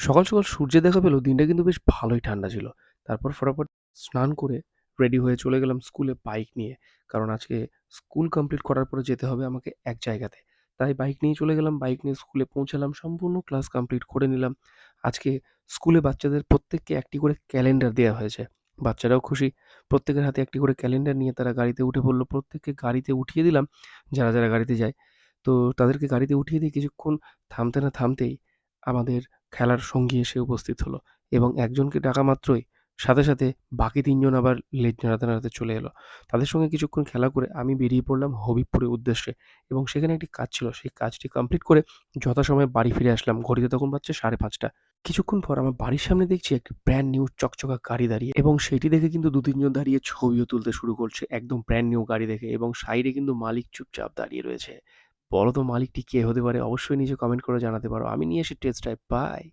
সকাল, সকাল সূর্যের দেখা পেলেও দিনটা কিন্তু বেশ ভালোই ঠান্ডা ছিল। তারপর ফটাফট স্নান করে রেডি হয়ে চলে গেলাম স্কুলে বাইক নিয়ে। কারণ আজকে স্কুল কমপ্লিট করার পরে যেতে হবে আমাকে এক জায়গাতে। তাই বাইক নিয়ে চলে গেলাম। বাইক নিয়ে স্কুলে পৌঁছালাম। সম্পূর্ণ ক্লাস কমপ্লিট করে নিলাম। আজকে স্কুলে বাচ্চাদের প্রত্যেককে একটি করে ক্যালেন্ডার দেওয়া হয়েছে। বাচ্চারাও খুশি। প্রত্যেকের হাতে একটি করে ক্যালেন্ডার নিয়ে তারা গাড়িতে উঠে পড়ল। প্রত্যেককে গাড়িতে উঠিয়ে দিলাম, যারা, যারা গাড়িতে যায়। তো তাদেরকে গাড়িতে উঠিয়ে দিয়ে কিছুক্ষণ থামতে না থামতেই আমাদের খেলার সঙ্গী এসে উপস্থিত হলো এবং একজনকে ডাকা মাত্রই সাথে, সাথে বাকি তিনজন আবার লেজ নাড়াতে, নাড়াতে চলে এলো। তাদের সঙ্গে কিছুক্ষণ খেলা করে আমি বেরিয়ে পড়লাম হবিবপুরের উদ্দেশ্যে এবং সেখানে একটি কাজ ছিল। সেই কাজটি কমপ্লিট করে যথাসময়ে বাড়ি ফিরে আসলাম। ঘড়িতে তখন পাচ্ছে সাড়ে পাঁচটা কিছুক্ষণ পর আমার বাড়ির সামনে দেখছি একটি ব্র্যান্ড নিউ চকচকা গাড়ি দাঁড়িয়ে এবং সেটি দেখে কিন্তু দু তিনজন দাঁড়িয়ে ছবিও তুলতে শুরু করছে একদম ব্র্যান্ড নিউ গাড়ি দেখে এবং সাইডে কিন্তু মালিক চুপচাপ দাঁড়িয়ে রয়েছে। বলো তো মালিকটি কে হতে পারে? অবশ্যই নিজে কমেন্ট করে জানাতে পারো। আমি নিয়ে এসে টেস্ট ড্রাইভ। বাই।